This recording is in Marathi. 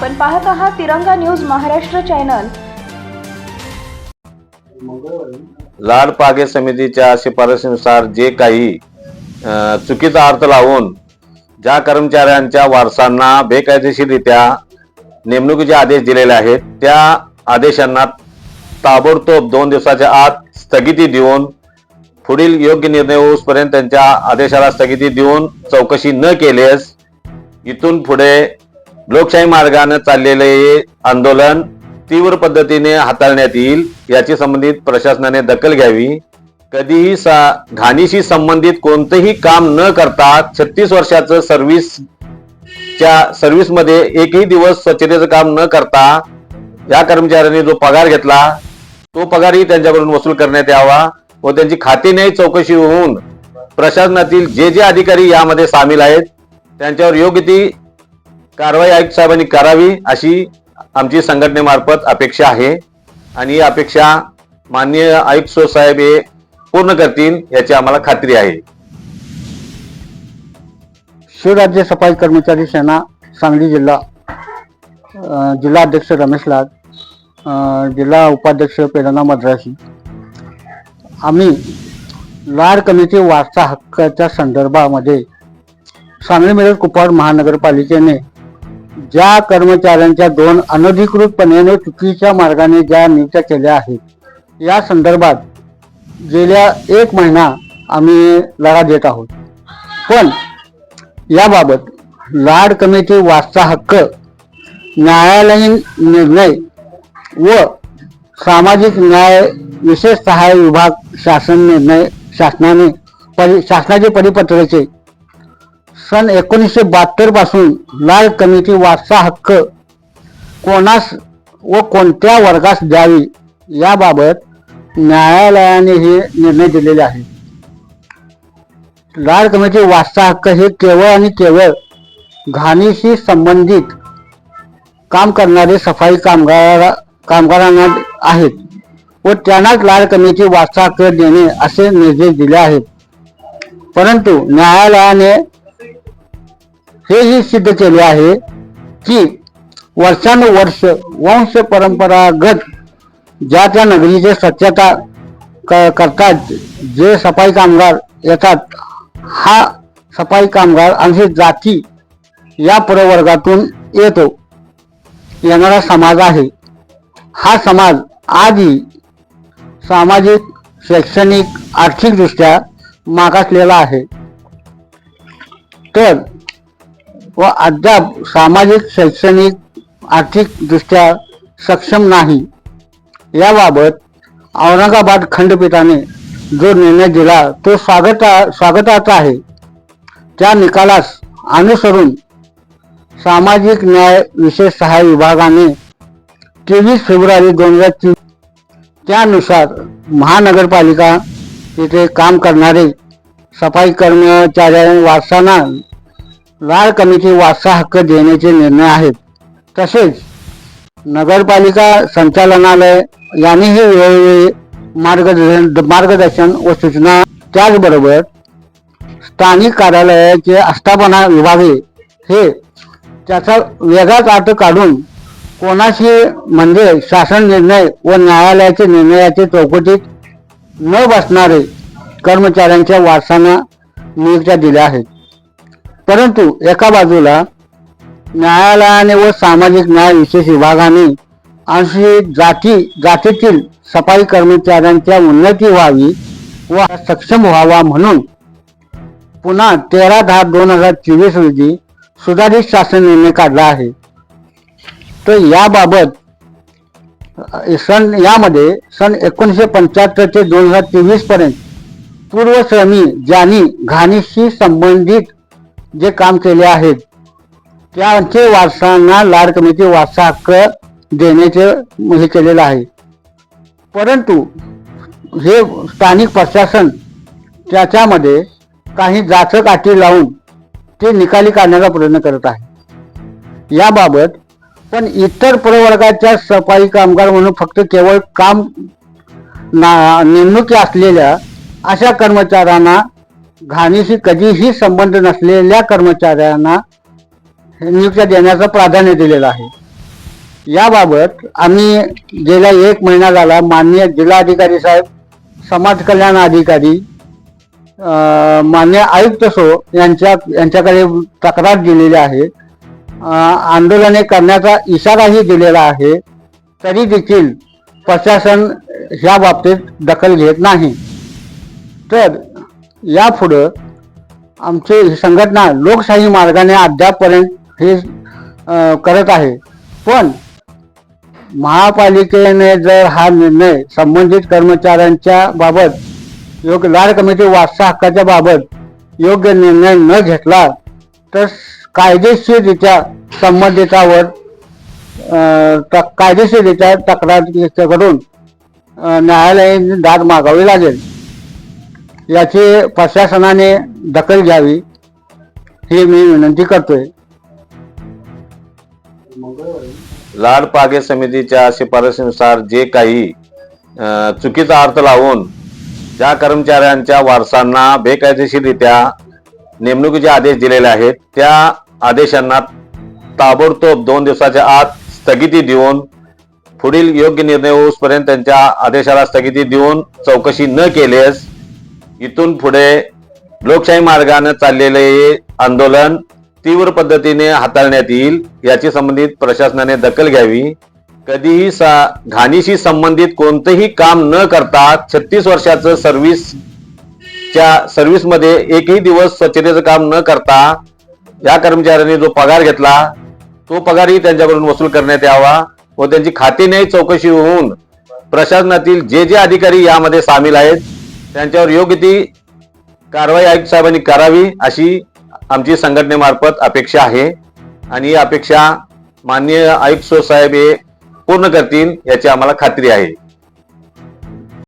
आपण पाहत आहात तिरंगा न्यूज महाराष्ट्र चॅनल. लाड पागे समितीच्या शिफारशीनुसार जे काही चुकीचा अर्थ लावून ज्या कर्मचाऱ्यांच्या वारसांना बेकायदेशीररित्या नेमणुकीचे आदेश दिलेले आहेत त्या आदेशांना ताबडतोब दोन दिवसाच्या आत स्थगिती देऊन पुढील योग्य निर्णय होऊपर्यंत त्यांच्या आदेशाला स्थगिती देऊन चौकशी न केल्यास इथून पुढे लोकशाही मार्गाने चाललेले हे आंदोलन तीव्र पद्धतीने हाताळण्यात येईल याची संबंधित प्रशासनाने दखल घ्यावी. कधीही सा घाणीशी संबंधित कोणतंही काम न करता छत्तीस वर्षाचं सर्व्हिसच्या सर्व्हिसमध्ये एकही दिवस स्वच्छतेचं काम न करता या कर्मचाऱ्यांनी जो पगार घेतला तो पगारही त्यांच्याकडून वसूल करण्यात यावा व त्यांची खाते चौकशी होऊन प्रशासनातील जे जे अधिकारी यामध्ये सामील आहेत त्यांच्यावर योग्य ती कारवाई आयुक्त साहेबांनी करावी अशी आमची संघटनेमार्फत अपेक्षा आहे. आणि ही अपेक्षा माननीय आयुक्त साहेब हे पूर्ण करतील याची आम्हाला खात्री आहे. शिवराज्य सफाई कर्मचारी सेना सांगली जिल्हा जिल्हा अध्यक्ष रमेश लाड जिल्हा उपाध्यक्ष प्रेरणा मद्रासी आम्ही लाड कमिटी वारसा हक्काच्या संदर्भामध्ये सांगली मिरज कुपवाड महानगरपालिकेने ज्या कर्मचाऱ्यांच्या दोन अनधिकृतपणे चुकीच्या मार्गाने ज्या नियुक्त्या केल्या आहेत या संदर्भात गेल्या एक महिना आम्ही लढा देत आहोत. पण याबाबत लाड कमिटी वाचचा हक्क न्यायालयीन निर्णय व सामाजिक न्याय विशेष सहाय्य विभाग शासन निर्णय शासनाने परि शासनाचे परिपत्रचे सन एकोणीसशे बहात्तरपासून लाल कमिटी वारसा हक्क कोणास व कोणत्या वर्गास द्यावी याबाबत न्यायालयाने हे निर्णय दिलेले आहे. लाल कमिटी वारसा हक्क हे केवळ आणि केवळ घाणीशी संबंधित काम करणारे सफाई कामगार कामगारांना आहेत व त्यांनाच लाल कमिटी वारसा हक्क देणे असे निर्देश दिले आहेत. परंतु न्यायालयाने हेही सिद्ध केले आहे की वर्षानुवर्ष वंश परंपरागत ज्या त्या नगरीचे स्वच्छता क- करतात जे सफाई कामगार येतात हा सफाई कामगार आणि जाती या प्रवर्गातून येतो. येणारा समाज आहे. हा समाज आधी सामाजिक शैक्षणिक आर्थिकदृष्ट्या मागासलेला आहे. तर व अद्याप सामाजिक शैक्षणिक आर्थिकदृष्ट्या सक्षम नाही. याबाबत औरंगाबाद खंडपीठाने जो निर्णय दिला तो स्वागता स्वागताचा आहे. त्या निकालास अनुसरून सामाजिक न्याय विशेष सहाय्य विभागाने तेवीस फेब्रुवारी दोन हजार तीन त्यानुसार महानगरपालिका येथे काम करणारे सफाई कर्मचाऱ्या वारसांना लाल कमीचे वारसा हक्क देण्याचे निर्णय आहेत. तसेच नगरपालिका संचालनालय यांनीही वेळोवेळी मार्गदर्शन मार्गदर्शन व सूचना त्याचबरोबर स्थानिक कार्यालयाचे आस्थापना विभागे हे त्याचा वेगळाच अर्थ काढून कोणाशी म्हणजे शासन निर्णय व न्यायालयाचे निर्णयाचे चौकटीत न बसणारे कर्मचाऱ्यांच्या वारसांना नियुक्त्या दिल्या आहेत. परंतु एका बाजूला न्यायालयाने व सामाजिक न्याय विशेष विभागाने अनुसूचित जाती जातीतील सफाई कर्मचाऱ्यांच्या उन्नती व्हावी व सक्षम व्हावा म्हणून पुन्हा तेरा दहा दोन हजार चोवीस रोजी सुधारित शासन निर्णय काढला आहे. तर याबाबत सन यामध्ये सन एकोणीसशे पंच्याहत्तर ते दोन हजार तेवीस पर्यंत पूर्वश्रमी ज्यांनी घाणीशी संबंधित जे काम केले आहेत त्यांचे वारसांना लाड कमीचे वारसा हक्क देण्याचे हे केलेलं आहे. परंतु हे स्थानिक प्रशासन त्याच्यामध्ये काही जाचक अटी लावून ते निकाली काढण्याचा प्रयत्न करत आहे. याबाबत पण इतर प्रवर्गाच्या सफाई कामगार म्हणून फक्त केवळ काम ना नेमणुकी असलेल्या अशा कर्मचाऱ्यांना घाणीशी कधीही संबंध नसलेल्या कर्मचाऱ्यांना नियुक्त्या देण्याचं प्राधान्य दिलेलं आहे. याबाबत आम्ही गेल्या एक महिना झाला माननीय जिल्हाधिकारी साहेब समाज कल्याण अधिकारी मान्य आयुक्त सो यांच्या यांच्याकडे तक्रार दिलेली आहे. आंदोलने करण्याचा इशाराही दिलेला आहे. तरी देखील प्रशासन ह्या बाबतीत दखल घेत नाही. तर यापुढं आमची ही संघटना लोकशाही मार्गाने अद्यापपर्यंत हे करत आहे. पण महापालिकेने जर हा निर्णय संबंधित कर्मचाऱ्यांच्या बाबत योग्य लाड कमिटी वारसा हक्काच्या बाबत योग्य निर्णय न घेतला तर कायदेशीररित्या संबंधितावर कायदेशीररित्या तक्रार करून न्यायालयाने दाद मागावी लागेल. याची प्रशासनाने दखल घ्यावी ही मी विनंती करतोय. लाड पागे समितीच्या शिफारसीनुसार जे काही चुकीचा अर्थ लावून ज्या कर्मचाऱ्यांच्या वारसांना बेकायदेशीररित्या नेमणुकीचे आदेश दिलेले आहेत त्या आदेशांना ताबडतोब दोन दिवसाच्या आत स्थगिती देऊन पुढील योग्य निर्णय होऊसपर्यंत त्यांच्या आदेशाला स्थगिती देऊन चौकशी न केल्यास इथून पुढे लोकशाही मार्गाने चाललेले हे आंदोलन तीव्र पद्धतीने हाताळण्यात येईल याची संबंधित प्रशासनाने दखल घ्यावी. कधीही सा घाणीशी संबंधित कोणतंही काम न करता छत्तीस वर्षाचं सर्व्हिस च्या सर्व्हिसमध्ये एकही दिवस स्वच्छतेचं काम न करता या कर्मचाऱ्यांनी जो पगार घेतला तो पगारही त्यांच्याकडून वसूल करण्यात यावा व त्यांची खाते नाही चौकशी होऊन प्रशासनातील जे जे अधिकारी यामध्ये सामील आहेत त्यांच्यावर योग्य ती कारवाई आयुक्त साहेबांनी करावी अशी आमची संघटनेमार्फत अपेक्षा आहे. आणि ही अपेक्षा माननीय आयुक्त साहेब हे पूर्ण करतील याची आम्हाला खात्री आहे.